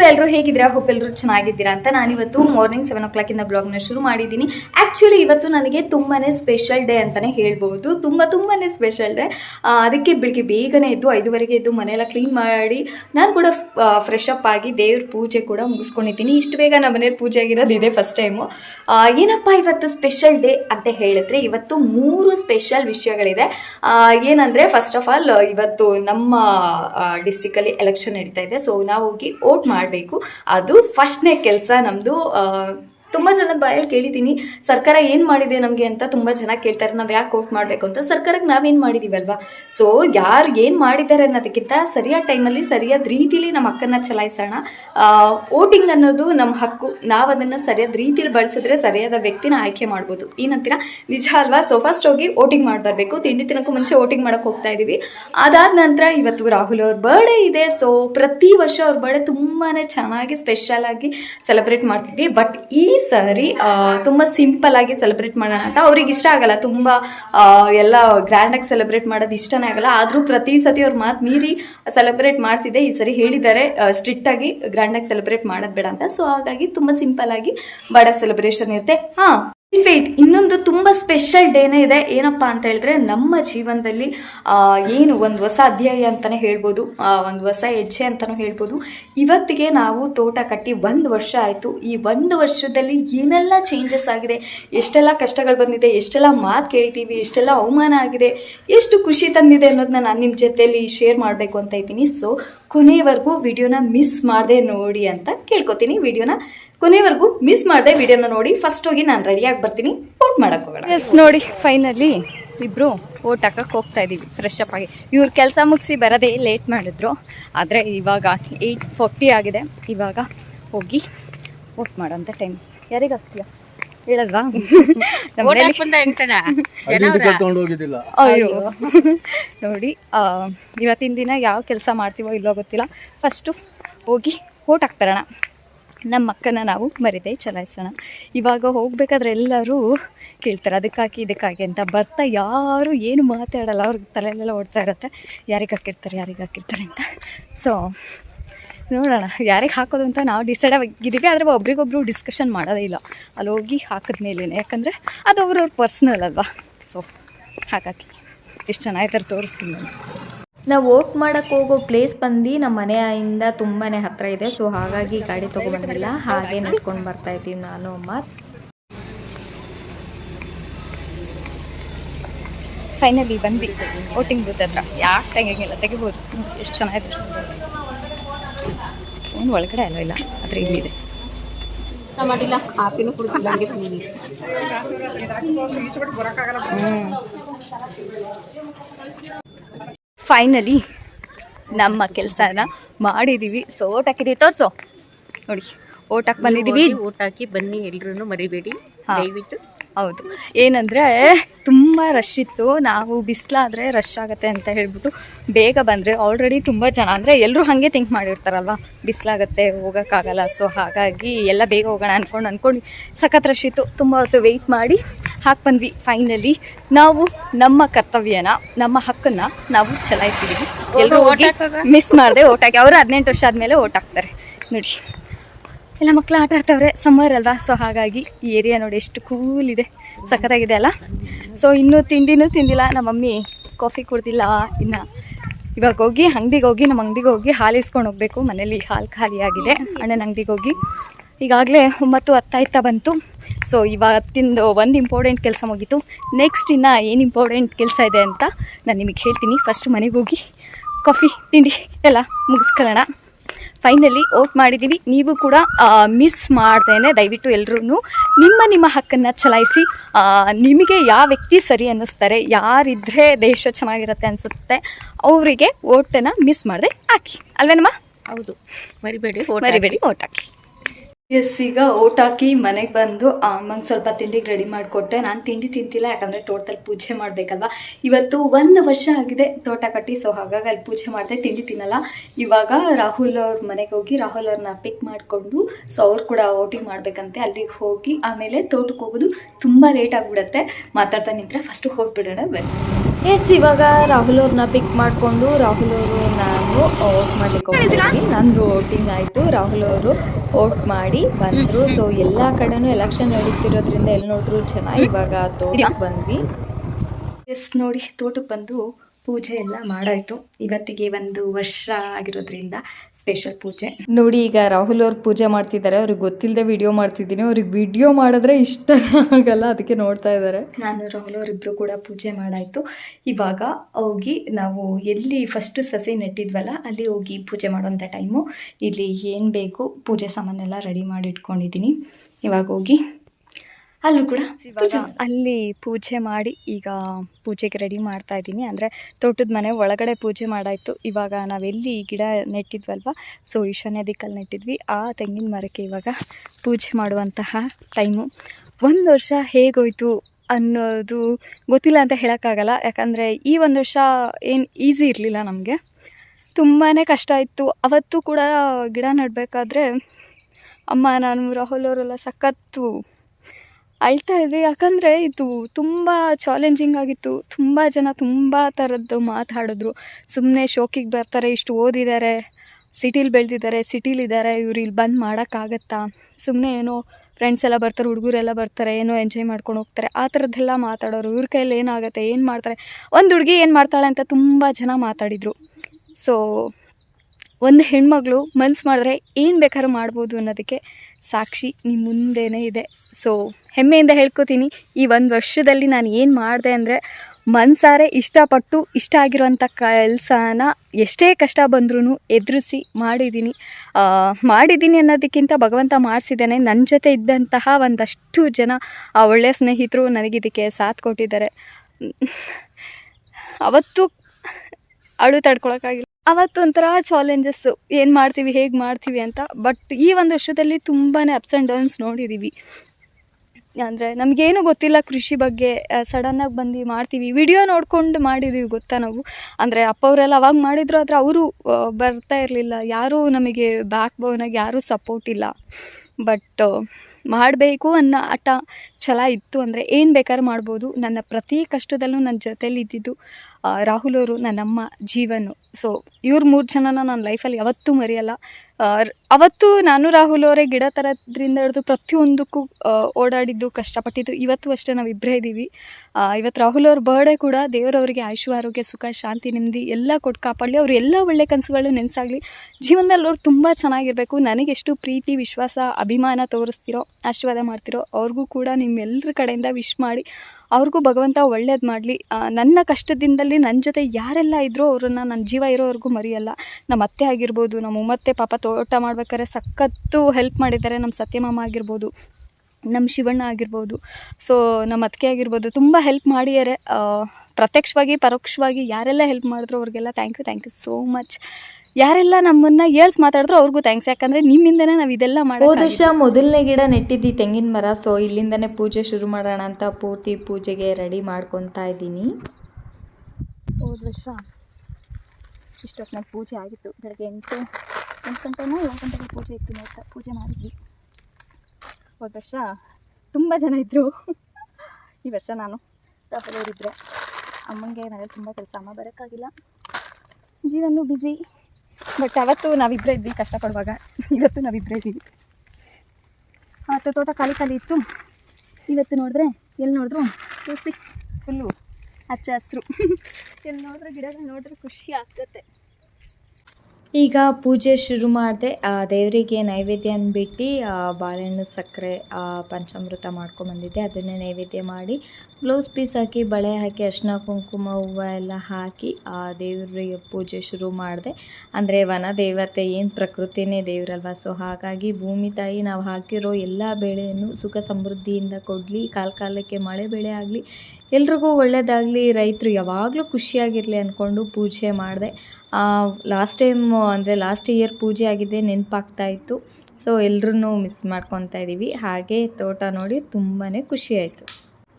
ನಮಸ್ಕಾರ ಎಲ್ಲರೂ ಹೇಗಿದ್ದೀರಾ? ಎಲ್ಲರೂ ಚೆನ್ನಾಗಿದ್ದೀರಾ ಅಂತ ನಾನಿವತ್ತು ಮಾರ್ನಿಂಗ್ ಸೆವೆನ್ ಓ ಕ್ಲಾಕಿಂದ ಬ್ಲಾಗ್ನ ಶುರು ಮಾಡಿದ್ದೀನಿ. ಆ್ಯಕ್ಚುಲಿ ಇವತ್ತು ನನಗೆ ತುಂಬಾ ಸ್ಪೆಷಲ್ ಡೇ ಅಂತಲೇ ಹೇಳ್ಬೋದು. ತುಂಬ ತುಂಬಾ ಸ್ಪೆಷಲ್ ಡೇ ಅದಕ್ಕೆ ಬೆಳಿಗ್ಗೆ ಬೇಗನೆ ಎದ್ದು ಐದುವರೆಗೆ ಎದ್ದು ಮನೆಯೆಲ್ಲ ಕ್ಲೀನ್ ಮಾಡಿ ನಾನು ಕೂಡ ಫ್ರೆಶ್ ಅಪ್ ಆಗಿ ದೇವ್ರ ಪೂಜೆ ಕೂಡ ಮುಗಿಸ್ಕೊಂಡಿದ್ದೀನಿ. ಇಷ್ಟು ಬೇಗ ನಮ್ಮ ಮನೇಲಿ ಪೂಜೆ ಆಗಿರೋದು ಇದೆ ಫಸ್ಟ್ ಟೈಮು ಏನಪ್ಪ ಇವತ್ತು ಸ್ಪೆಷಲ್ ಡೇ ಅಂತ ಹೇಳಿದ್ರೆ ಇವತ್ತು ಮೂರು ಸ್ಪೆಷಲ್ ವಿಷಯಗಳಿದೆ. ಏನಂದರೆ ಫಸ್ಟ್ ಆಫ್ ಆಲ್ ಇವತ್ತು ನಮ್ಮ ಡಿಸ್ಟಿಕಲ್ಲಿ ಎಲೆಕ್ಷನ್ ನಡೀತಾ ಇದೆ. ಸೊ ನಾವು ಹೋಗಿ ವೋಟ್ ಮಾಡಬೇಕು. ಅದು ಫಸ್ಟ್ನೇ ಕೆಲಸ ನಮ್ಮದು ತುಂಬ ಜನ ಬಾಯಲ್ಲಿ ಕೇಳಿದ್ದೀನಿ, ಸರ್ಕಾರ ಏನು ಮಾಡಿದೆ ನಮಗೆ ಅಂತ ತುಂಬ ಜನ ಕೇಳ್ತಾರೆ, ನಾವು ಯಾಕೆ ವೋಟ್ ಮಾಡಬೇಕು ಅಂತ. ಸರ್ಕಾರಕ್ಕೆ ನಾವೇನು ಮಾಡಿದ್ದೀವಲ್ವಾ ಸೊ ಯಾರು ಏನು ಮಾಡಿದ್ದಾರೆ ಅನ್ನೋದಕ್ಕಿಂತ ಸರಿಯಾದ ಟೈಮಲ್ಲಿ ಸರಿಯಾದ ರೀತಿಲಿ ನಮ್ಮ ಹಕ್ಕನ್ನು ಚಲಾಯಿಸೋಣ. ವೋಟಿಂಗ್ ಅನ್ನೋದು ನಮ್ಮ ಹಕ್ಕು. ನಾವು ಅದನ್ನು ಸರಿಯಾದ ರೀತಿಲಿ ಬಳಸಿದ್ರೆ ಸರಿಯಾದ ವ್ಯಕ್ತಿನ ಆಯ್ಕೆ ಮಾಡ್ಬೋದು. ಏನಂತೀರಾ ನಿಜ ಅಲ್ವಾ? ಸೊ ಫಸ್ಟ್ ಹೋಗಿ ವೋಟಿಂಗ್ ಮಾಡಿ ಬರಬೇಕು. ತಿಂಡಿ ತಿನ್ನೋಕ್ಕೂ ಮುಂಚೆ ವೋಟಿಂಗ್ ಮಾಡೋಕೆ ಹೋಗ್ತಾ ಇದ್ದೀವಿ ಅದಾದ ನಂತರ ಇವತ್ತು ರಾಹುಲ್ ಅವ್ರ ಬರ್ಡೇ ಇದೆ. ಸೊ ಪ್ರತಿ ವರ್ಷ ಅವ್ರ ಬರ್ಡೇ ತುಂಬಾ ಚೆನ್ನಾಗಿ ಸ್ಪೆಷಲ್ ಆಗಿ ಸೆಲೆಬ್ರೇಟ್ ಮಾಡ್ತಿದ್ವಿ. ಬಟ್ ಈ ಸರಿ ತುಂಬ ಸಿಂಪಲ್ ಆಗಿ ಸೆಲೆಬ್ರೇಟ್ ಮಾಡೋಣ ಅಂತ ಅವ್ರಿಗೆ ಇಷ್ಟ ಆಗಲ್ಲ. ತುಂಬ ಎಲ್ಲ ಗ್ರ್ಯಾಂಡಾಗಿ ಸೆಲೆಬ್ರೇಟ್ ಮಾಡೋದು ಇಷ್ಟನೇ ಆಗಲ್ಲ. ಆದರೂ ಪ್ರತಿ ಸತಿ ಅವ್ರ ಮಾತು ಮೀರಿ ಸೆಲೆಬ್ರೇಟ್ ಮಾಡ್ತಿದ್ದೆ. ಈ ಸರಿ ಹೇಳಿದ್ದಾರೆ ಸ್ಟ್ರಿಕ್ಟ್ ಆಗಿ ಗ್ರ್ಯಾಂಡಾಗಿ ಸೆಲೆಬ್ರೇಟ್ ಮಾಡೋದು ಬೇಡ ಅಂತ. ಸೊ ಹಾಗಾಗಿ ತುಂಬ ಸಿಂಪಲ್ ಆಗಿ ಬಡ ಸೆಲೆಬ್ರೇಷನ್ ಇರುತ್ತೆ. ಹಾಂ. ವೇಟ್ ಇನ್ನೊಂದು ತುಂಬ ಸ್ಪೆಷಲ್ ಡೇನೇ ಇದೆ. ಏನಪ್ಪ ಅಂತ ಹೇಳಿದ್ರೆ, ನಮ್ಮ ಜೀವನದಲ್ಲಿ ಏನು ಒಂದು ಹೊಸ ಅಧ್ಯಾಯ ಅಂತಲೇ ಹೇಳ್ಬೋದು ಒಂದು ಹೊಸ ಹೆಜ್ಜೆ ಅಂತಲೂ ಹೇಳ್ಬೋದು. ಇವತ್ತಿಗೆ ನಾವು ತೋಟ ಕಟ್ಟಿ ಒಂದು ವರ್ಷ ಆಯಿತು. ಈ ಒಂದು ವರ್ಷದಲ್ಲಿ ಏನೆಲ್ಲ ಚೇಂಜಸ್ ಆಗಿದೆ? ಎಷ್ಟೆಲ್ಲ ಕಷ್ಟಗಳು ಬಂದಿದೆ? ಎಷ್ಟೆಲ್ಲ ಮಾತು ಕೇಳ್ತೀವಿ ಎಷ್ಟೆಲ್ಲ ಅವಮಾನ ಆಗಿದೆ? ಎಷ್ಟು ಖುಷಿ ತಂದಿದೆ ಅನ್ನೋದನ್ನ ನಾನು ನಿಮ್ಮ ಜೊತೆಯಲ್ಲಿ ಶೇರ್ ಮಾಡಬೇಕು ಅಂತ ಇದ್ದೀನಿ. ಸೊ ಕೊನೆಯವರೆಗೂ ವಿಡಿಯೋನ ಮಿಸ್ ಮಾಡದೆ ನೋಡಿ ಅಂತ ಕೇಳ್ಕೊತೀನಿ. ವಿಡಿಯೋನ ಕೊನೆವರೆಗೂ ಮಿಸ್ ಮಾಡದೆ ವಿಡಿಯೋನ ನೋಡಿ. ಫಸ್ಟ್ ಹೋಗಿ ನಾನು ರೆಡಿಯಾಗಿ ಬರ್ತೀನಿ. ಓಟ್ ಮಾಡಕ್ ಹೋಗೋಣ. ಎಸ್ ನೋಡಿ ಫೈನಲಿ ಇಬ್ರು ಓಟ್ ಹಾಕಕ್ಕೆ ಹೋಗ್ತಾ ಇದ್ದೀವಿ ಫ್ರೆಶ್ ಅಪ್ ಆಗಿ. ಇವ್ರ ಕೆಲಸ ಮುಗಿಸಿ ಬರೋದೇ ಲೇಟ್ ಮಾಡಿದ್ರು. ಆದರೆ ಇವಾಗ ಏಯ್ಟ್ ಫೋರ್ಟಿ ಆಗಿದೆ. ಇವಾಗ ಹೋಗಿ ವೋಟ್ ಮಾಡೋಂಥ ಟೈಮ್ ಯಾರಿಗೆ ಆಗ್ತೀಯಾ? ಹೇಳಲ್ವಾ? ನೋಡಿ ಇವತ್ತಿನ ದಿನ ಯಾವ ಕೆಲಸ ಮಾಡ್ತೀವೋ ಇಲ್ಲೋ ಗೊತ್ತಿಲ್ಲ. ಫಸ್ಟು ಹೋಗಿ ಓಟ್ ಹಾಕ್ಬರೋಣ ನಮ್ಮ ಅಕ್ಕನ ನಾವು ಮರಿದೇ ಚಲಾಯಿಸೋಣ. ಇವಾಗ ಹೋಗಬೇಕಾದ್ರೆ ಎಲ್ಲರೂ ಕೇಳ್ತಾರೆ, ಅದಕ್ಕಾಗಿ, ಇದಕ್ಕಾಗಿ ಅಂತ. ಬರ್ತಾ ಯಾರು ಏನು ಮಾತಾಡಲ್ಲ, ಅವ್ರಿಗೆ ತಲೆಯಲ್ಲೆಲ್ಲ ಓಡ್ತಾ ಇರುತ್ತೆ. ಯಾರಿಗೆ ಹಾಕಿರ್ತಾರೆ ಯಾರಿಗೆ ಹಾಕಿರ್ತಾರೆ ಅಂತ. ಸೊ ನೋಡೋಣ, ಯಾರಿಗೆ ಹಾಕೋದು ಅಂತ ನಾವು ಡಿಸೈಡ್ ಆಗಿದ್ದೀವಿ ಆದರೆ ಒಬ್ರಿಗೊಬ್ರು ಡಿಸ್ಕಷನ್ ಮಾಡೋದೇ ಇಲ್ಲ. ಅಲ್ಲಿ ಹೋಗಿ ಹಾಕಿದ್ಮೇಲೆ ಯಾಕಂದರೆ ಅದು ಅವ್ರವ್ರ ಪರ್ಸ್ನಲ್ ಅಲ್ವಾ. ಸೊ ಹಾಗಾಗಿ, ಎಷ್ಟು ಚೆನ್ನಾಗಿದ್ದಾರೆ ತೋರಿಸ್ತೀನಿ ನಾನು. ನಾವು ವೋಟ್ ಮಾಡಕ್ಕೆ ಹೋಗೋ ಪ್ಲೇಸ್ ಬಂದು ನಮ್ಮ ಮನೆಯಿಂದ ತುಂಬಾ ಹತ್ತಿರ ಇದೆ. ಸೊ ಹಾಗಾಗಿ ಗಾಡಿ ತೊಗೊಬಂದಿಲ್ಲ ಹಾಗೆ ನಡ್ಕೊಂಡು ಬರ್ತಾ ಇದ್ದೀವಿ ನಾನು ಅಮ್ಮ ಫೈನಲಿ ಬಂದ್ವಿ. ವೋಟಿಂಗ್ ಬೂತ್ ಹತ್ರ. ಯಾಕೆ ತೆಗಿಯಂಗಿಲ್ಲ? ತೆಗಿಬೋದು. ಎಷ್ಟು ಚೆನ್ನಾಗಿದೆ. ಫೋನ್ ಒಳಗಡೆ ಅಲ್ಲ ಇಲ್ಲ. ಆದರೆ ಇಲ್ಲಿದೆ ಮಾಡಿಲ್ಲ ಬಂದಿದ್ದೀನಿ ಫೈನಲಿ ನಮ್ಮ ಕೆಲಸನ ಮಾಡಿದ್ದೀವಿ ಸೊ ಓಟ್ ಹಾಕಿದ್ದೀವಿ ತೋರಿಸೋ. ನೋಡಿ ಓಟ್ ಹಾಕಿ ಬಂದಿದ್ದೀವಿ ಊಟ ಹಾಕಿ ಬನ್ನಿ ಎಲ್ಲರೂ ಮರಿಬೇಡಿ. ದಯವಿಟ್ಟು. ಹೌದು. ಏನಂದರೆ ತುಂಬ ರಶ್ ಇತ್ತು. ನಾವು ಬಿಸಿಲಾದರೆ ರಶ್ ಆಗುತ್ತೆ ಅಂತ ಹೇಳ್ಬಿಟ್ಟು ಬೇಗ ಬಂದರೆ ಆಲ್ರೆಡಿ ತುಂಬ ಜನ ಅಂದರೆ ಎಲ್ಲರೂ ಹಾಗೆ ಥಿಂಕ್ ಮಾಡಿರ್ತಾರಲ್ವ? ಬಿಸಿಲಾಗತ್ತೆ ಹೋಗೋಕ್ಕಾಗಲ್ಲ. ಸೊ ಹಾಗಾಗಿ ಎಲ್ಲ ಬೇಗ ಹೋಗೋಣ ಅಂದ್ಕೊಂಡು ಅಂದ್ಕೊಂಡು ಸಖತ್ ರಶ್ ಇತ್ತು. ತುಂಬ ಹೊತ್ತು ವೆಯ್ಟ್ ಮಾಡಿ ಹಾಕಿ ಬಂದ್ವಿ. ಫೈನಲಿ ನಾವು ನಮ್ಮ ಕರ್ತವ್ಯನ ನಮ್ಮ ಹಕ್ಕನ್ನು ನಾವು ಚಲಾಯಿಸಿದ್ದೀವಿ ಎಲ್ಲರೂ ಮಿಸ್ ಮಾಡಿದೆ ಓಟ್ ಹಾಕಿ. ಅವರು ಹದಿನೆಂಟು ವರ್ಷ ಆದಮೇಲೆ ಓಟ್ ಹಾಕ್ತಾರೆ. ನೋಡಿ. ಎಲ್ಲ ಮಕ್ಕಳು ಆಟ ಆಡ್ತಾವ್ರೆ ಸಮ್ಮರ್ ಅಲ್ವಾ? ಸೊ ಹಾಗಾಗಿ ಈ ಏರಿಯಾ ನೋಡಿ ಎಷ್ಟು ಕೂಲ್ ಇದೆ. ಸಖತ್ತಾಗಿದೆ ಅಲ್ಲ? ಸೊ ಇನ್ನೂ ತಿಂಡಿನೂ ತಿಂದಿಲ್ಲ. ನಮ್ಮ ಮಮ್ಮಿ ಕಾಫಿ ಕುಡ್ದಿಲ್ಲ. ಇನ್ನು ಇವಾಗ ಹೋಗಿ ಅಂಗಡಿಗೆ ಹೋಗಿ, ನಮ್ಮ ಅಂಗಡಿಗೆ ಹೋಗಿ ಹಾಲು ಇಸ್ಕೊಂಡು ಹೋಗಬೇಕು. ಮನೇಲಿ ಹಾಲು ಖಾಲಿಯಾಗಿದೆ ಅಣ್ಣನ ಅಂಗಡಿಗೆ ಹೋಗಿ. ಈಗಾಗಲೇ ಒಂಬತ್ತು ಹತ್ತಾಯ್ತಾ ಬಂತು. ಸೊ ಇವತ್ತಿಂದು ಒಂದು ಇಂಪಾರ್ಟೆಂಟ್ ಕೆಲಸ ಮುಗೀತು. ನೆಕ್ಸ್ಟ್ ಇನ್ನು ಏನು ಇಂಪಾರ್ಟೆಂಟ್ ಕೆಲಸ ಇದೆ ಅಂತ ನಾನು ನಿಮಗೆ ಹೇಳ್ತೀನಿ. ಫಸ್ಟ್ ಮನೆಗೆ ಹೋಗಿ ಕಾಫಿ ತಿಂಡಿ ಎಲ್ಲ ಮುಗಿಸ್ಕೊಳ್ಳೋಣ. ಫೈನಲಿ ಓಟ್ ಮಾಡಿದ್ದೀವಿ ನೀವು ಕೂಡ ಮಿಸ್ ಮಾಡ್ದೇನೆ ದಯವಿಟ್ಟು ಎಲ್ಲರೂ ನಿಮ್ಮ ನಿಮ್ಮ ಹಕ್ಕನ್ನು ಚಲಾಯಿಸಿ ನಿಮಗೆ ಯಾವ ವ್ಯಕ್ತಿ ಸರಿ ಅನ್ನಿಸ್ತಾರೆ ಯಾರಿದ್ರೆ ದೇಶ ಚೆನ್ನಾಗಿರುತ್ತೆ ಅನಿಸುತ್ತೆ ಅವರಿಗೆ ಓಟನ್ನು ಮಿಸ್ ಮಾಡದೆ ಹಾಕಿ. ಅಲ್ವೇನಮ್ಮ? ಹೌದು. ಮರಿಬೇಡಿ ಮರಿಬೇಡಿ ಓಟ್ ಹಾಕಿ. ಎಸ್, ಈಗ ಓಟ್ ಹಾಕಿ ಮನೆಗೆ ಬಂದು ಅಮ್ಮಂಗೆ ಸ್ವಲ್ಪ ತಿಂಡಿಗೆ ರೆಡಿ ಮಾಡಿಕೊಟ್ಟೆ. ನಾನು ತಿಂಡಿ ತಿಂತಿಲ್ಲ, ಯಾಕಂದರೆ ತೋಟದಲ್ಲಿ ಪೂಜೆ ಮಾಡಬೇಕಲ್ವ. ಇವತ್ತು ಒಂದು ವರ್ಷ ಆಗಿದೆ ತೋಟ ಕಟ್ಟಿ ಸೊ ಹಾಗಾಗಿ ಅಲ್ಲಿ ಪೂಜೆ ಮಾಡಿದೆ, ತಿಂಡಿ ತಿನ್ನಲ್ಲ. ಇವಾಗ ರಾಹುಲ್ ಅವ್ರ ಮನೆಗೆ ಹೋಗಿ, ರಾಹುಲ್ ಅವ್ರನ್ನ ಪಿಕ್ ಮಾಡಿಕೊಂಡು ಸೊ ಅವ್ರು ಕೂಡ ಓಟಿಂಗ್ ಮಾಡಬೇಕಂತೆ. ಅಲ್ಲಿಗೆ ಹೋಗಿ, ಆಮೇಲೆ ತೋಟಕ್ಕೆ ಹೋಗೋದು ತುಂಬ ಲೇಟ್ ಆಗಿಬಿಡುತ್ತೆ. ಮಾತಾಡ್ತಾ ನಿಂತರೆ ಫಸ್ಟು ಹೋಗ್ಬಿಡೋಣ, ಬನ್ನಿ. ಎಸ್ ಇವಾಗ ರಾಹುಲ್ ಅವ್ರನ್ನ ಪಿಕ್ ಮಾಡಿಕೊಂಡು ರಾಹುಲ್ ಅವರು ನಾನು ಓಟ್ ಮಾಡ್ಲಿಕ್ಕೆ ಹೋಗ್ತೀನಿ ನಂದು ವೋಟಿಂಗ್ ಆಯಿತು. ರಾಹುಲ್ ಅವರು ಓಟ್ ಮಾಡಿ ಬಂದರು. ಸೊ ಎಲ್ಲ ಕಡೆನೂ ಎಲೆಕ್ಷನ್ ನಡೀತಿರೋದ್ರಿಂದ ಎಲ್ಲಿ ನೋಡಿದ್ರು ಚೆನ್ನಾಗಿ ಇವಾಗ ತೋಟಕ್ಕೆ ಬಂದ್ವಿ. ಎಸ್ ನೋಡಿ ತೋಟಕ್ಕೆ ಬಂದು ಪೂಜೆ ಎಲ್ಲ ಮಾಡಾಯ್ತು. ಇವತ್ತಿಗೆ ಒಂದು ವರ್ಷ ಆಗಿರೋದ್ರಿಂದ ಸ್ಪೆಷಲ್ ಪೂಜೆ. ನೋಡಿ ಈಗ ರಾಹುಲ್ ಅವ್ರು ಪೂಜೆ ಮಾಡ್ತಿದ್ದಾರೆ. ಅವ್ರಿಗೆ ಗೊತ್ತಿಲ್ಲದೆ ವಿಡಿಯೋ ಮಾಡ್ತಿದ್ದೀನಿ. ಅವ್ರಿಗೆ ವಿಡಿಯೋ ಮಾಡಿದ್ರೆ ಇಷ್ಟ ಆಗಲ್ಲ ಅದಕ್ಕೆ ನೋಡ್ತಾ ಇದ್ದಾರೆ. ನಾನು ರಾಹುಲ್ ಅವರಿಬ್ಬರು ಕೂಡ ಪೂಜೆ ಮಾಡಾಯ್ತು. ಇವಾಗ ಹೋಗಿ ನಾವು ಎಲ್ಲಿ ಫಸ್ಟ್ ಸಸಿ ನೆಟ್ಟಿದ್ವಲ್ಲ ಅಲ್ಲಿ ಹೋಗಿ ಪೂಜೆ ಮಾಡೋಂಥ ಟೈಮು ಇಲ್ಲಿ ಏನು ಬೇಕು ಪೂಜೆ ಸಾಮಾನೆಲ್ಲ ರೆಡಿ ಮಾಡಿ ಇಟ್ಕೊಂಡಿದ್ದೀನಿ. ಇವಾಗ ಹೋಗಿ ಅಲ್ಲೂ ಕೂಡ ಇವಾಗ ಅಲ್ಲಿ ಪೂಜೆ ಮಾಡಿ ಈಗ ಪೂಜೆಗೆ ರೆಡಿ ಮಾಡ್ತಾ ಇದ್ದೀನಿ. ಅಂದರೆ ತೋಟದ ಮನೆ ಒಳಗಡೆ ಪೂಜೆ ಮಾಡಾಯಿತು. ಇವಾಗ ನಾವೆಲ್ಲಿ ಗಿಡ ನೆಟ್ಟಿದ್ವಲ್ವ? ಸೊ ಈಶಾನ್ಯ ದಿಕ್ಕಲ್ಲಿ ನೆಟ್ಟಿದ್ವಿ. ಆ ತೆಂಗಿನ ಮರಕ್ಕೆ ಇವಾಗ ಪೂಜೆ ಮಾಡುವಂತಹ ಟೈಮು ಒಂದು ವರ್ಷ ಹೇಗೋಯ್ತು ಅನ್ನೋದು ಗೊತ್ತಿಲ್ಲ ಅಂತ ಹೇಳೋಕ್ಕಾಗಲ್ಲ. ಯಾಕಂದರೆ ಈ ಒಂದು ವರ್ಷ ಏನು ಈಸಿ ಇರಲಿಲ್ಲ ನಮಗೆ. ತುಂಬಾ ಕಷ್ಟ ಇತ್ತು. ಅವತ್ತು ಕೂಡ ಗಿಡ ನೆಡಬೇಕಾದ್ರೆ ಅಮ್ಮ ನಾನು ರಾಹುಲ್ ಅವರೆಲ್ಲ ಸಖತ್ತು ಅಳ್ತಾ ಇದ್ವಿ ಯಾಕಂದರೆ ಇದು ತುಂಬ ಚಾಲೆಂಜಿಂಗ್ ಆಗಿತ್ತು. ತುಂಬ ಜನ ತುಂಬ ಥರದ್ದು ಮಾತಾಡಿದ್ರು. ಸುಮ್ಮನೆ ಶೋಕಿಗೆ ಬರ್ತಾರೆ, ಇಷ್ಟು ಓದಿದ್ದಾರೆ ಸಿಟೀಲಿ ಬೆಳೆದಿದ್ದಾರೆ ಸಿಟೀಲಿದ್ದಾರೆ ಇವ್ರು ಇಲ್ಲಿ ಬಂದು ಮಾಡೋಕ್ಕಾಗತ್ತಾ ಸುಮ್ಮನೆ ಏನೋ ಫ್ರೆಂಡ್ಸ್ ಎಲ್ಲ ಬರ್ತಾರೆ, ಹುಡುಗರೆಲ್ಲ ಬರ್ತಾರೆ, ಏನೋ ಎಂಜಾಯ್ ಮಾಡ್ಕೊಂಡು ಹೋಗ್ತಾರೆ. ಆ ಥರದ್ದೆಲ್ಲ ಮಾತಾಡೋರು, ಇವ್ರ ಕೈಯಲ್ಲಿ ಏನಾಗುತ್ತೆ, ಏನು ಮಾಡ್ತಾರೆ? ಒಂದು ಹುಡುಗಿ ಏನು ಮಾಡ್ತಾಳೆ ಅಂತ ತುಂಬ ಜನ ಮಾತಾಡಿದರು. ಸೊ ಒಂದು ಹೆಣ್ಮಗಳು ಮನ್ಸು ಮಾಡಿದ್ರೆ ಏನು ಬೇಕಾದ್ರೂ ಮಾಡ್ಬೋದು ಅನ್ನೋದಕ್ಕೆ ಸಾಕ್ಷಿ ನಿಮ್ಮ ಮುಂದೆನೇ ಇದೆ. ಸೊ ಹೆಮ್ಮೆಯಿಂದ ಹೇಳ್ಕೊತೀನಿ, ಈ ಒಂದು ವರ್ಷದಲ್ಲಿ ನಾನು ಏನು ಮಾಡಿದೆ ಅಂದರೆ, ಮನ್ಸಾರೆ ಇಷ್ಟಪಟ್ಟು ಇಷ್ಟ ಆಗಿರುವಂಥ ಕೆಲಸನ ಎಷ್ಟೇ ಕಷ್ಟ ಬಂದ್ರೂ ಎದುರಿಸಿ ಮಾಡಿದ್ದೀನಿ ಮಾಡಿದ್ದೀನಿ ಅನ್ನೋದಕ್ಕಿಂತ ಭಗವಂತ ಮಾಡಿಸಿದ್ದೇನೆ. ನನ್ನ ಜೊತೆ ಇದ್ದಂತಹ ಒಂದಷ್ಟು ಜನ, ಆ ಒಳ್ಳೆಯ ಸ್ನೇಹಿತರು ನನಗಿದಕ್ಕೆ ಸಾಥ್ ಕೊಟ್ಟಿದ್ದಾರೆ. ಅವತ್ತು ಅಳು ತಡ್ಕೊಳಕ್ಕಾಗಿಲ್ಲ ಅವತ್ತು ಒಂಥರ ಚಾಲೆಂಜಸ್ಸು ಏನು ಮಾಡ್ತೀವಿ, ಹೇಗೆ ಮಾಡ್ತೀವಿ ಅಂತ. ಬಟ್ ಈ ಒಂದು ವರ್ಷದಲ್ಲಿ ತುಂಬಾ ಅಪ್ಸ್ ಆ್ಯಂಡ್ ಡೌನ್ಸ್ ನೋಡಿದ್ದೀವಿ ಅಂದರೆ ನಮಗೇನು ಗೊತ್ತಿಲ್ಲ ಕೃಷಿ ಬಗ್ಗೆ ಸಡನ್ನಾಗಿ ಬಂದು ಮಾಡ್ತೀವಿ. ವಿಡಿಯೋ ನೋಡ್ಕೊಂಡು ಮಾಡಿದ್ದೀವಿ ಗೊತ್ತಾ ನಾವು. ಅಂದರೆ ಅಪ್ಪವರೆಲ್ಲ ಅವಾಗ ಮಾಡಿದ್ರು, ಆದರೆ ಅವರು ಬರ್ತಾ ಇರಲಿಲ್ಲ. ಯಾರೂ ನಮಗೆ ಬ್ಯಾಕ್ ಬೋನಾಗಿ ಯಾರೂ ಸಪೋರ್ಟ್ ಇಲ್ಲ. ಬಟ್ ಮಾಡಬೇಕು ಅನ್ನೋ ಆಟ ಛಲ ಇತ್ತು ಅಂದರೆ ಏನು ಬೇಕಾದ್ರೂ ಮಾಡ್ಬೋದು. ನನ್ನ ಪ್ರತಿ ಕಷ್ಟದಲ್ಲೂ ನನ್ನ ಜೊತೇಲಿ ಇದ್ದಿದ್ದು ರಾಹುಲ್ ಅವರು ನನ್ನಮ್ಮ ಜೀವನು. ಸೊ ಇವ್ರ ಮೂರು ಜನನ ನನ್ನ ಲೈಫಲ್ಲಿ ಯಾವತ್ತೂ ಮರೆಯಲ್ಲ. ಅವತ್ತು ನಾನು ರಾಹುಲ್ ಅವರೇ ಗಿಡ ತರೋದ್ರಿಂದ ಹಿಡಿದು ಪ್ರತಿಯೊಂದಕ್ಕೂ ಓಡಾಡಿದ್ದು, ಕಷ್ಟಪಟ್ಟಿದ್ದು ಇವತ್ತು ಅಷ್ಟೇ ನಾವು ಇಬ್ಬರೇ ಇದ್ದೀವಿ ಇವತ್ತು ರಾಹುಲ್ ಅವ್ರ ಬರ್ಡೇ ಕೂಡ ದೇವರವರಿಗೆ ಆಯುಷು ಆರೋಗ್ಯ, ಸುಖ, ಶಾಂತಿ, ನೆಮ್ಮದಿ ಎಲ್ಲ ಕೊಟ್ಟು ಕಾಪಾಡಲಿ. ಅವರು ಎಲ್ಲ ಒಳ್ಳೆ ಕನಸುಗಳು ನೆನೆಸಾಗಲಿ. ಜೀವನದಲ್ಲಿ ಅವ್ರು ತುಂಬ ಚೆನ್ನಾಗಿರಬೇಕು. ನನಗೆಷ್ಟು ಪ್ರೀತಿ, ವಿಶ್ವಾಸ, ಅಭಿಮಾನ ತೋರಿಸ್ತಿರೋ, ಆಶೀರ್ವಾದ ಮಾಡ್ತಿರೋ ಅವ್ರಿಗೂ ಕೂಡ ನಿಮ್ಮೆಲ್ಲರ ಕಡೆಯಿಂದ ವಿಶ್ ಮಾಡಿ. ಅವ್ರಿಗೂ ಭಗವಂತ ಒಳ್ಳೇದು ಮಾಡಲಿ. ನನ್ನ ಕಷ್ಟದಿಂದಲೇ ನನ್ನ ಜೊತೆ ಯಾರೆಲ್ಲ ಇದ್ರೋ ಅವ್ರನ್ನ ನನ್ನ ಜೀವ ಇರೋವರೆಗೂ ಮರೆಯಲ್ಲ. ನಮ್ಮ ಅತ್ತೆ ಆಗಿರ್ಬೋದು ನಮ್ಮ ಉಮ್ಮತ್ತೆ, ಪಾಪ ತೋಟ ಮಾಡ್ಬೇಕಾದ್ರೆ ಸಖತ್ತು ಹೆಲ್ಪ್ ಮಾಡಿದ್ದಾರೆ ನಮ್ಮ ಸತ್ಯಮಾಮ ಆಗಿರ್ಬೋದು ನಮ್ಮ ಶಿವಣ್ಣ ಆಗಿರ್ಬೋದು. ಸೊ ನಮ್ಮ ಅತ್ತಿಗೆ ಆಗಿರ್ಬೋದು, ತುಂಬ ಹೆಲ್ಪ್ ಮಾಡಿದ್ದಾರೆ. ಪ್ರತ್ಯಕ್ಷವಾಗಿ, ಪರೋಕ್ಷವಾಗಿ ಯಾರೆಲ್ಲ ಹೆಲ್ಪ್ ಮಾಡಿದ್ರು ಅವ್ರಿಗೆಲ್ಲ thank you thank you so much ಯಾರೆಲ್ಲ ನಮ್ಮನ್ನ ಏಳ್ಸ್ ಮಾತಾಡಿದ್ರು ಅವ್ರಿಗೂ ಥ್ಯಾಂಕ್ಸ್ ಯಾಕಂದ್ರೆ ನಿಮ್ಮಿಂದನೇ ನಾವು ಇದೆಲ್ಲ ಹೋದ ಮಾಡೋದು ವರ್ಷ ಮೊದಲನೇ ಗಿಡ ನೆಟ್ಟಿದ್ದಿ ತೆಂಗಿನ ಮರ ಸೊ ಇಲ್ಲಿಂದನೇ ಪೂಜೆ ಶುರು ಮಾಡೋಣ ಅಂತ ಪೂರ್ತಿ ಪೂಜೆಗೆ ರೆಡಿ ಮಾಡ್ಕೊತಾ ಇದ್ದೀನಿ. ಹೋದ ವರ್ಷ ಇಷ್ಟೊತ್ತಿನಾಗ ಪೂಜೆ ಆಗಿತ್ತು. ಬೆಳಗ್ಗೆ ಎಂಟು ಎಂಟು ಗಂಟೆನೋ ಏಳು ಗಂಟೆಗೆ ಪೂಜೆ ಇತ್ತು ನೋಡ್ತಾ ಪೂಜೆ ಮಾಡಿದ್ವಿ. ಹೋದ ವರ್ಷ ತುಂಬ ಜನ ಇದ್ದರು ಈ ವರ್ಷ ನಾನು ರಾಹುಲವರಿದ್ದರೆ ಅಮ್ಮಂಗೆ ನನಗೆ ತುಂಬ ಕೆಲಸ ಅಮ್ಮ ಬರೋಕ್ಕಾಗಿಲ್ಲ. ಜೀವನೂ ಬ್ಯುಸಿ ಬಟ್ ಅವತ್ತು ನಾವಿಬ್ಬರೇ ಇದ್ವಿ ಕಷ್ಟಪಡುವಾಗ. ಇವತ್ತು ನಾವಿಬ್ಬರೇ ಇದ್ದೀವಿ. ಅವತ್ತು ತೋಟ ಖಾಲಿ ಖಾಲಿ ಇತ್ತು. ಇವತ್ತು ನೋಡಿದ್ರೆ, ಎಲ್ಲಿ ನೋಡಿದ್ರು ತುಳಸಿ ಫುಲ್ಲು ಹಚ್ಚ ಹಸ್ರು. ಎಲ್ಲಿ ನೋಡಿದ್ರೆ ಗಿಡಗಳು ನೋಡಿದ್ರೆ ಖುಷಿ ಆಗ್ತತೆ ಈಗ ಪೂಜೆ ಶುರು ಮಾಡಿದೆ. ದೇವರಿಗೆ ನೈವೇದ್ಯ ಅಂದ್ಬಿಟ್ಟು ಬಾಳೆಹಣ್ಣು, ಸಕ್ಕರೆ ಪಂಚಾಮೃತ ಮಾಡ್ಕೊಂಬಂದಿದ್ದೆ ಅದನ್ನೇ ನೈವೇದ್ಯ ಮಾಡಿ ಬ್ಲೌಸ್ ಪೀಸ್ ಹಾಕಿ, ಬಳೆ ಹಾಕಿ, ಅರ್ಶಿನ, ಕುಂಕುಮ, ಹೂವು ಎಲ್ಲ ಹಾಕಿ ಆ ದೇವರಿಗೆ ಪೂಜೆ ಶುರು ಮಾಡಿದೆ. ಅಂದರೆ ವನ ದೇವತೆ ಏನು ಪ್ರಕೃತಿನೇ ದೇವರಲ್ವ? ಸೊ ಹಾಗಾಗಿ ಭೂಮಿ ತಾಯಿ ನಾವು ಹಾಕಿರೋ ಎಲ್ಲ ಬೆಳೆಯನ್ನು ಸುಖ ಸಮೃದ್ಧಿಯಿಂದ ಕೊಡಲಿ ಕಾಲ ಕಾಲಕ್ಕೆ ಮಳೆ ಬೆಳೆ ಆಗಲಿ, ಎಲ್ರಿಗೂ ಒಳ್ಳೆಯದಾಗಲಿ ರೈತರು ಯಾವಾಗಲೂ ಖುಷಿಯಾಗಿರಲಿ ಅಂದ್ಕೊಂಡು ಪೂಜೆ ಮಾಡಿದೆ. ಲಾಸ್ಟ್ ಟೈಮ್ ಅಂದರೆ ಲಾಸ್ಟ್ ಇಯರ್ ಪೂಜೆ ಆಗಿದ್ದೆ, ನೆನಪಾಗ್ತಾ ಇತ್ತು. ಸೊ ಎಲ್ರೂ ಮಿಸ್ ಮಾಡ್ಕೊತಾ ಇದ್ದೀವಿ ಹಾಗೆ ತೋಟ ನೋಡಿ ತುಂಬಾ ಖುಷಿಯಾಯಿತು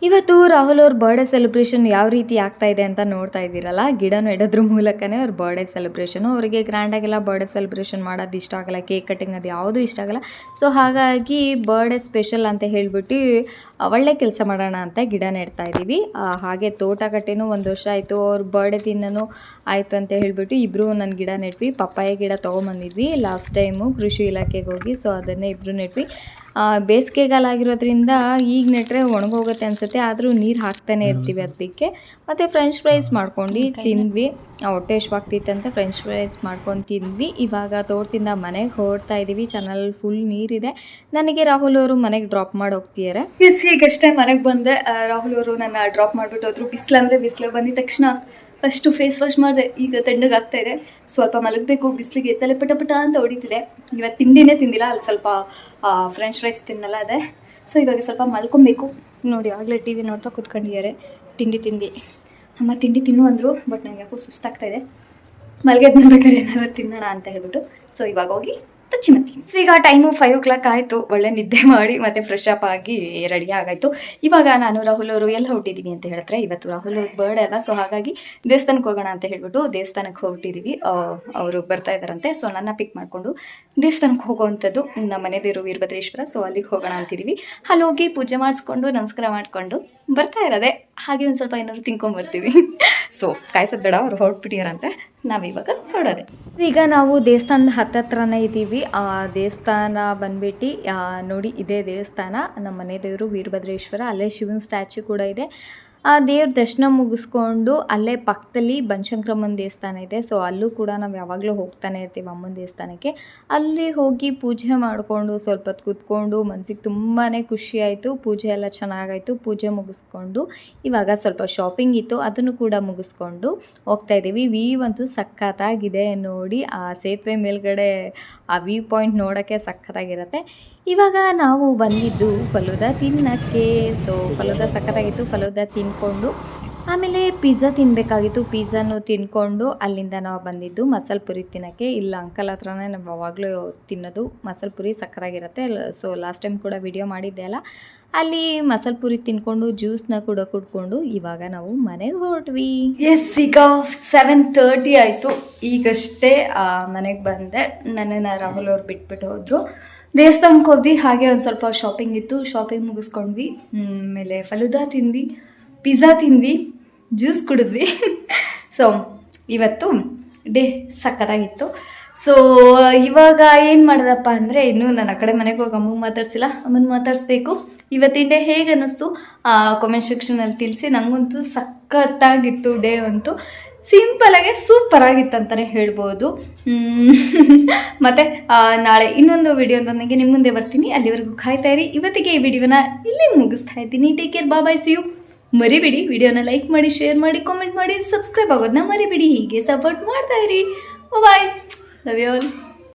ಇವತ್ತು ರಾಹುಲ್ ಅವ್ರ ಬರ್ಡೇ ಸೆಲೆಬ್ರೇಷನ್ ಯಾವ ರೀತಿ ಆಗ್ತಾ ಇದೆ ಅಂತ ನೋಡ್ತಾ ಇದ್ದೀರಲ್ಲ? ಗಿಡ ನೆಡೋದ್ರ ಮೂಲಕನೇ ಅವ್ರ ಬರ್ಡೇ ಸೆಲೆಬ್ರೇಷನು ಅವರಿಗೆ ಗ್ರ್ಯಾಂಡಾಗೆಲ್ಲ ಬರ್ಡೇ ಸೆಲೆಬ್ರೇಷನ್ ಮಾಡೋದು ಇಷ್ಟ ಆಗಲ್ಲ ಕೇಕ್ ಕಟ್ಟಿಂಗ್ ಅದು ಯಾವುದೂ ಇಷ್ಟ ಆಗಲ್ಲ. ಸೊ ಹಾಗಾಗಿ ಬರ್ಡೇ ಸ್ಪೆಷಲ್ ಅಂತ ಹೇಳ್ಬಿಟ್ಟು ಒಳ್ಳೆ ಕೆಲಸ ಮಾಡೋಣ ಅಂತ ಗಿಡ ನೆಡ್ತಾ ಇದ್ದೀವಿ. ಹಾಗೆ ತೋಟ ಕಟ್ಟೆನೂ ಒಂದು ವರ್ಷ ಆಯಿತು, ಅವ್ರ ಬರ್ಡೇ ದಿನನೂ ಆಯಿತು ಅಂತ ಹೇಳ್ಬಿಟ್ಟು ಇಬ್ಬರು ನನ್ನ ಗಿಡ ನೆಟ್ವಿ. ಪಪ್ಪಾಯ ಗಿಡ ತೊಗೊಂಬಂದಿದ್ವಿ. ಲಾಸ್ಟ್ ಟೈಮು ಕೃಷಿ ಇಲಾಖೆಗೆ ಹೋಗಿ ಸೊ ಅದನ್ನೇ ಇಬ್ಬರು ನೆಟ್ವಿ. ಬೇಸಿಗೆಗಾಲ ಆಗಿರೋದ್ರಿಂದ ಈಗ ನೆಟ್ಟರೆ ಒಣಗೋಗುತ್ತೆ ಅನ್ಸುತ್ತೆ ಆದರೂ ನೀರು ಹಾಕ್ತಾನೆ ಇರ್ತೀವಿ ಅದಕ್ಕೆ ಮತ್ತು ಫ್ರೆಂಚ್ ಫ್ರೈಸ್ ಮಾಡ್ಕೊಂಡು ತಿಂದ್ವಿ. ಹೊಟ್ಟೆ ಹಶ್ವಾಗ್ತಿತ್ತಂತೆ ಫ್ರೆಂಚ್ ಫ್ರೈಸ್ ಮಾಡ್ಕೊಂಡು ತಿಂದ್ವಿ. ಇವಾಗ ತೋಟದಿಂದ ಮನೆಗೆ ಹೊರಡ್ತಾ ಇದ್ದೀವಿ ಚಾನಲ್ ಫುಲ್ ನೀರಿದೆ. ನನಗೆ ರಾಹುಲ್ ಅವರು ಮನೆಗೆ ಡ್ರಾಪ್ ಮಾಡಿ ಹೋಗ್ತಿದ್ದಾರೆ ಎಸ್ ಈಗಷ್ಟೇ ಮನೆಗೆ ಬಂದೆ. ರಾಹುಲ್ ಅವರು ನನ್ನ ಡ್ರಾಪ್ ಮಾಡಿಬಿಟ್ಟು ಹೋದ್ರು. ಬಿಸಿಲು ಅಂದರೆ ಬಿಸಿಲು ಬಂದಿದ ತಕ್ಷಣ ಫಸ್ಟು ಫೇಸ್ ವಾಶ್ ಮಾಡಿದೆ. ಈಗ ತಣ್ಣಗೆ ಆಗ್ತಾ ಇದೆ. ಸ್ವಲ್ಪ ಮಲಗಬೇಕು, ಬಿಸಿಲಿಗೆ ತಲೆ ಪಟ ಪಟ ಅಂತ ಹೊಡಿತಿದೆ. ಇವತ್ತು ತಿಂಡಿನೇ ತಿಂದಿಲ್ಲ, ಅಲ್ಲಿ ಸ್ವಲ್ಪ ಫ್ರೆಂಚ್ ಫ್ರೈಸ್ ತಿನ್ನಲ್ಲ ಅದೇ. ಸೊ ಇವಾಗ ಸ್ವಲ್ಪ ಮಲ್ಕೊಬೇಕು. ನೋಡಿ, ಆಗಲೇ ಟಿ ವಿ ನೋಡ್ತಾ ಕೂತ್ಕೊಂಡಿದ್ದಾರೆ. ತಿಂಡಿ ತಿಂದು ಅಮ್ಮ, ತಿಂಡಿ ತಿನ್ನು ಅಂದರು, ಬಟ್ ನನಗೆ ಯಾಕೋ ಸುಸ್ತಾಗ್ತಾ ಇದೆ. ಮಲ್ಗೆದ್ ಬೇಕಾದ್ರೆ ಏನಾದ್ರು ತಿನ್ನೋಣ ಅಂತ ಹೇಳ್ಬಿಟ್ಟು. ಸೊ ಇವಾಗ ಹೋಗಿ ಮತ್ತಿ ಈಗ ಟೈಮು ಫೈವ್ ಓ ಕ್ಲಾಕ್ ಆಯಿತು. ಒಳ್ಳೆ ನಿದ್ದೆ ಮಾಡಿ ಮತ್ತೆ ಫ್ರೆಶ್ ಅಪ್ ಆಗಿ ರೆಡಿ ಆಗಾಯಿತು. ಇವಾಗ ನಾನು ರಾಹುಲ್ ಅವರು ಎಲ್ಲ ಹೊರಟಿದ್ದೀವಿ ಅಂತ ಹೇಳಿದ್ರೆ ಇವತ್ತು ರಾಹುಲ್ ಅವ್ರ ಬರ್ಡೇ ಅಲ್ಲ. ಸೊ ಹಾಗಾಗಿ ದೇವಸ್ಥಾನಕ್ಕೆ ಹೋಗೋಣ ಅಂತ ಹೇಳ್ಬಿಟ್ಟು ದೇವಸ್ಥಾನಕ್ಕೆ ಹೊರಟಿದ್ದೀವಿ ಅವರು ಬರ್ತಾ ಇದ್ದಾರಂತೆ. ಸೊ ನನ್ನ ಪಿಕ್ ಮಾಡಿಕೊಂಡು ದೇವಸ್ಥಾನಕ್ಕೆ ಹೋಗುವಂಥದ್ದು ನಮ್ಮ ಮನೆ ದೇವರು ವೀರಭದ್ರೇಶ್ವರ. ಸೊ ಅಲ್ಲಿಗೆ ಹೋಗೋಣ ಅಂತಿದ್ದೀವಿ ಅಲ್ಲಿ ಹೋಗಿ ಪೂಜೆ ಮಾಡಿಸ್ಕೊಂಡು, ನಮಸ್ಕಾರ ಮಾಡಿಕೊಂಡು ಬರ್ತಾ ಇರೋದೆ. ಹಾಗೆ ಒಂದು ಸ್ವಲ್ಪ ಏನಾದ್ರು ತಿನ್ಕೊಂಬರ್ತೀವಿ ಸೊ ಕಾಯಿಸೋದು ಬೇಡ ಅವ್ರು ಹೊರಟ್ಬಿಟ್ಟಿಯಾರಂತೆ ನಾವಿವಾಗ ಹೊರಡೋದೆ. ಈಗ ನಾವು ದೇವಸ್ಥಾನದ ಹತ್ತತ್ರನೇ ಇದ್ದೀವಿ ಆ ದೇವಸ್ಥಾನ ಬಂದ್ಬಿಟ್ಟು ನೋಡಿ ಇದೇ ದೇವಸ್ಥಾನ. ನಮ್ಮ ಮನೆ ದೇವರು ವೀರಭದ್ರೇಶ್ವರ. ಅಲ್ಲೇ ಶಿವನ ಸ್ಟ್ಯಾಚ್ಯೂ ಕೂಡ ಇದೆ. ಆ ದೇವ್ರ ದರ್ಶನ ಮುಗಿಸ್ಕೊಂಡು ಅಲ್ಲೇ ಪಕ್ಕದಲ್ಲಿ ಬನಶಂಕರಮ್ಮನ ದೇವಸ್ಥಾನ ಇದೆ. ಸೊ ಅಲ್ಲೂ ಕೂಡ ನಾವು ಯಾವಾಗಲೂ ಹೋಗ್ತಾನೆ ಇರ್ತೀವಿ ಅಮ್ಮನ ದೇವಸ್ಥಾನಕ್ಕೆ. ಅಲ್ಲಿ ಹೋಗಿ ಪೂಜೆ ಮಾಡಿಕೊಂಡು ಸ್ವಲ್ಪ ಹೊತ್ತು ಕೂತ್ಕೊಂಡು ಮನಸ್ಸಿಗೆ ತುಂಬಾ ಖುಷಿ ಆಯಿತು. ಪೂಜೆ ಎಲ್ಲ ಚೆನ್ನಾಗಾಯಿತು. ಪೂಜೆ ಮುಗಿಸ್ಕೊಂಡು ಇವಾಗ ಸ್ವಲ್ಪ ಶಾಪಿಂಗ್ ಇತ್ತು. ಅದನ್ನು ಕೂಡ ಮುಗಿಸ್ಕೊಂಡು ಹೋಗ್ತಾ ಇದ್ದೀವಿ. ವ್ಯೂ ಅಂತೂ ಸಖತ್ತಾಗಿದೆ ನೋಡಿ. ಆ ಸೇತುವೆ ಮೇಲ್ಗಡೆ ಆ ವ್ಯೂ ಪಾಯಿಂಟ್ ನೋಡೋಕ್ಕೆ ಸಖತ್ತಾಗಿರುತ್ತೆ. ಇವಾಗ ನಾವು ಬಂದಿದ್ದು ಫಲೂದ ತಿನ್ನಕ್ಕೆ. ಸೊ ಫಲೂದ ಸಖತ್ತಾಗಿತ್ತು. ಫಲೂದ ತಿನ್ಕೊಂಡು, ಆಮೇಲೆ ಪಿಜ್ಜಾ ತಿನ್ನಬೇಕಾಗಿತ್ತು ಪಿಜ್ಜಾನು ತಿನ್ಕೊಂಡು ಅಲ್ಲಿಂದ ನಾವು ಬಂದಿದ್ದು ಮಸಾಲೆ ಪುರಿ ತಿನ್ನೋಕ್ಕೆ. ಇಲ್ಲ, ಅಂಕಲ್ ಹತ್ರನೇ ನಾವು ಅವಾಗಲೂ ತಿನ್ನೋದು ಮಸಾಲೆ ಪುರಿ ಸಕ್ಕರಾಗಿರುತ್ತೆ. ಸೊ ಲಾಸ್ಟ್ ಟೈಮ್ ಕೂಡ ವಿಡಿಯೋ ಮಾಡಿದ್ದೆ ಅಲ್ಲ. ಅಲ್ಲಿ ಮಸಾಲೆ ಪುರಿ ತಿನ್ಕೊಂಡು ಜ್ಯೂಸ್ನ ಕೂಡ ಕುಡ್ಕೊಂಡು ಇವಾಗ ನಾವು ಮನೆಗೆ ಹೊರಟ್ವಿ. ಎಸ್ ಈಗ ಸೆವೆನ್ ತರ್ಟಿ ಆಯಿತು. ಈಗಷ್ಟೇ ಮನೆಗೆ ಬಂದೆ. ನನ್ನನ್ನು ರಾಹುಲ್ ಅವ್ರು ಬಿಟ್ಬಿಟ್ಟು ಹೋದರು. ದೇವಸ್ಥಾನಕ್ಕೆ ಹೋದ್ವಿ. ಹಾಗೆ ಒಂದು ಸ್ವಲ್ಪ ಶಾಪಿಂಗ್ ಇತ್ತು. ಶಾಪಿಂಗ್ ಮುಗಿಸ್ಕೊಂಡ್ವಿ. ಆಮೇಲೆ ಫಲುದಾ ತಿಂದ್ವಿ. ಪಿಜ್ಜಾ ತಿಂದ್ವಿ ಜ್ಯೂಸ್ ಕುಡಿದ್ವಿ. ಸೊ ಇವತ್ತು ಡೇ ಸಕ್ಕತ್ತಾಗಿತ್ತು. ಸೊ ಇವಾಗ ಏನು ಮಾಡೋದಪ್ಪ ಅಂದರೆ ಇನ್ನೂ ನನ್ನ ಕಡೆ ಮನೆಗೆ ಹೋಗಿ ಅಮ್ಮ ಮಾತಾಡ್ಸಿಲ್ಲ ಅಮ್ಮನ ಮಾತಾಡಿಸ್ಬೇಕು. ಇವತ್ತಿನ ಡೇ ಹೇಗೆ ಅನ್ನಿಸ್ತು? ಕಾಮೆಂಟ್ ಸೆಕ್ಷನಲ್ಲಿ ತಿಳಿಸಿ. ನನಗಂತೂ ಸಖತ್ತಾಗಿತ್ತು ಡೇ ಅಂತೂ. ಸಿಂಪಲಾಗೆ ಸೂಪರ್ ಆಗಿತ್ತು ಅಂತಲೇ ಹೇಳ್ಬೋದು. ಮತ್ತು ಆ, ನಾಳೆ ಇನ್ನೊಂದು ವಿಡಿಯೋದೊಂದಿಗೆ ನಿಮ್ಮ ಮುಂದೆ ಬರ್ತೀನಿ. ಅಲ್ಲಿವರೆಗೂ ಕಾಯ್ತಾ ಇರಿ. ಇವತ್ತಿಗೆ ಈ ವಿಡಿಯೋನ ಇಲ್ಲೇ ಮುಗಿಸ್ತಾ ಇದ್ದೀನಿ. Take care bye bye see you ಮರಿಬೇಡಿ, ವಿಡಿಯೋನ ಲೈಕ್ ಮಾಡಿ, ಶೇರ್ ಮಾಡಿ ಕಾಮೆಂಟ್ ಮಾಡಿ ಸಬ್ಸ್ಕ್ರೈಬ್ ಆಗೋದನ್ನ ಮರಿಬೇಡಿ. ಹೀಗೆ ಸಪೋರ್ಟ್ ಮಾಡ್ತಾ ಇರಿ. Bye love you all